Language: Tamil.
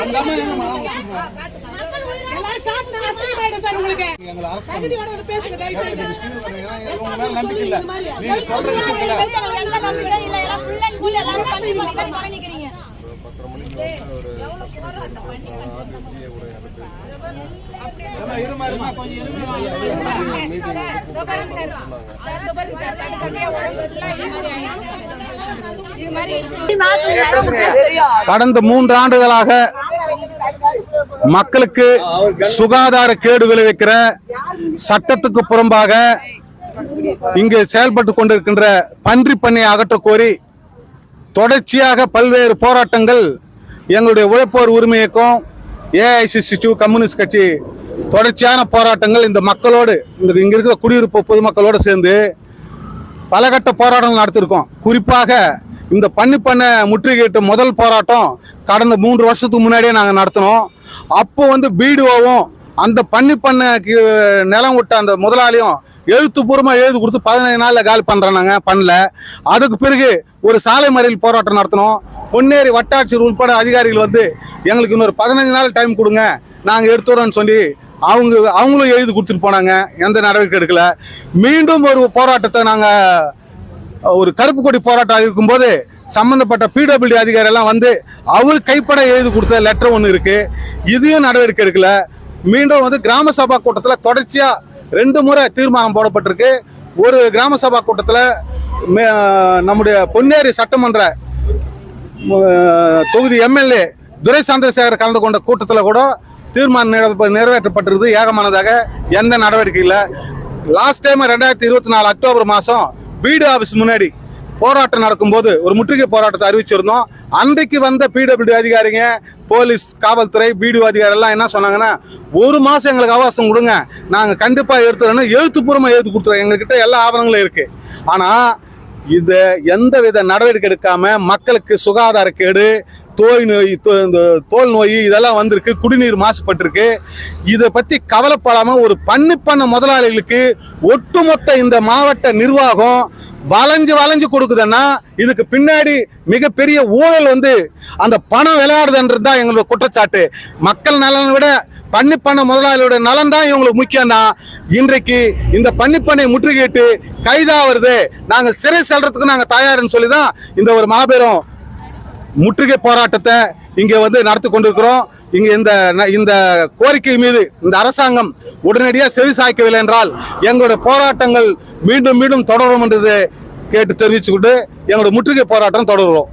அந்த அம்மா எங்கம்மா எல்லாரும் காட்டுல கடந்த மூன்று ஆண்டுகளாக மக்களுக்கு சுகாதார கேடு விளைவிக்கிற சட்டத்துக்கு புறம்பாக இங்கு செயல்பட்டு கொண்டிருக்கின்ற பன்றி பண்ணை அகற்ற கோரி தொடர்ச்சியாக பல்வேறு போராட்டங்கள் எங்களுடைய உழைப்போர் உரிமை இயக்கம் ஏஐசிசி கம்யூனிஸ்ட் கட்சி தொடர்ச்சியான போராட்டங்கள் இந்த மக்களோடு இந்த இங்கே இருக்கிற குடியிருப்பு பொதுமக்களோடு சேர்ந்து பலகட்ட போராட்டங்கள் நடத்திருக்கோம். குறிப்பாக இந்த பண்ணி பண்ண முற்றுகையிட்ட முதல் போராட்டம் கடந்த மூன்று வருஷத்துக்கு முன்னாடியே நாங்கள் நடத்தினோம். அப்போ வந்து பிடிஓவும் அந்த பண்ணி பண்ண நிலம் விட்ட அந்த முதலாளியும் எழுத்துப்பூர்வமாக எழுதி கொடுத்து பதினைந்து நாளில் காலி பண்ணுறோம் நாங்கள் பண்ணல. அதுக்கு பிறகு ஒரு சாலை மறியல் போராட்டம் நடத்தினோம். பொன்னேரி வட்டாட்சியர் உட்பட அதிகாரிகள் வந்து எங்களுக்கு இன்னொரு பதினஞ்சு நாள் டைம் கொடுங்க நாங்கள் எடுத்துறோம்னு சொல்லி அவங்க அவங்களும் எழுதி கொடுத்துட்டு போனாங்க. எந்த நடவடிக்கை எடுக்கல. மீண்டும் ஒரு போராட்டத்தை நாங்கள் ஒரு கருப்பு கொடி போராட்டம் இருக்கும்போது சம்பந்தப்பட்ட பிடபிள்யூ அதிகாரி எல்லாம் வந்து அவர் கைப்பட எழுதி கொடுத்த லெட்டர் ஒன்று இருக்கு. இதையும் நடவடிக்கை எடுக்கல. மீண்டும் வந்து கிராம சபா கூட்டத்தில் தொடர்ச்சியா ரெண்டு முறை தீர்மானம் போடப்பட்டிருக்கு. ஒரு கிராம சபா கூட்டத்தில் நம்முடைய பொன்னேரி சட்டமன்ற தொகுதி எம்எல்ஏ துரை சந்திரசேகர் கலந்து கொண்ட கூட்டத்தில் கூட தீர்மானம் நிறைவே- நிறைவேற்றப்பட்டிருக்குது. ஏகமானதாக எந்த நடவடிக்கை இல்லை. லாஸ்ட் டைம் ரெண்டாயிரத்தி இருபத்தி நாலு அக்டோபர் மாதம் பிடி ஆஃபீஸ் முன்னாடி போராட்டம் நடக்கும்போது ஒரு முற்றுகை போராட்டத்தை அறிவிச்சிருந்தோம். அன்றைக்கு வந்த பிடபிள்யூ அதிகாரிங்க போலீஸ் காவல்துறை பிடிஓ அதிகாரி எல்லாம் என்ன சொன்னாங்கன்னா ஒரு மாதம் எங்களுக்கு அவகாசம் கொடுங்க. நாங்கள் கண்டிப்பாக எடுத்துறோன்னு எழுத்துப்பூர்வமாக எழுத்து கொடுத்துறோம். எங்ககிட்ட எல்லா ஆவணங்களும் இருக்குது ஆனால் இது எந்தவித நடவடிக்கை எடுக்காம மக்களுக்கு சுகாதார கேடு தோய் நோய் தோ- இந்த தோல் நோய் இதெல்லாம் வந்திருக்கு குடிநீர் மாசுபட்டிருக்கு. இதை பற்றி கவலைப்படாமல் ஒரு பண்ணு பண்ண முதலாளிகளுக்கு ஒட்டுமொத்த இந்த மாவட்ட நிர்வாகம் வளைஞ்சு வளைஞ்சு கொடுக்குதுன்னா இதுக்கு பின்னாடி மிகப்பெரிய ஊழல் வந்து அந்த பணம் விளையாடுதுன்றது தான் எங்களோட குற்றச்சாட்டு. மக்கள் நலனை விட பன்னிப்பண்ணை முதலாளியோட நலன் தான் இவங்களுக்கு முக்கியம் தான் இன்றைக்கு இந்த பன்னிப்பண்ணை முற்றுகையிட்டு கைதாகிறது நாங்கள் சிறை செல்றதுக்கு நாங்கள் தயாருன்னு சொல்லி தான் இந்த ஒரு மாபெரும் முற்றுகை போராட்டத்தை இங்கே வந்து நடத்தி கொண்டிருக்கிறோம். இங்கே இந்த இந்த கோரிக்கை மீது இந்த அரசாங்கம் உடனடியாக செவி சாய்க்கவில்லை என்றால் எங்களுடைய போராட்டங்கள் மீண்டும் மீண்டும் தொடரும் என்றது கேட்டு தெரிவிச்சுக்கிட்டு எங்களுடைய முற்றுகை போராட்டம் தொடருவோம்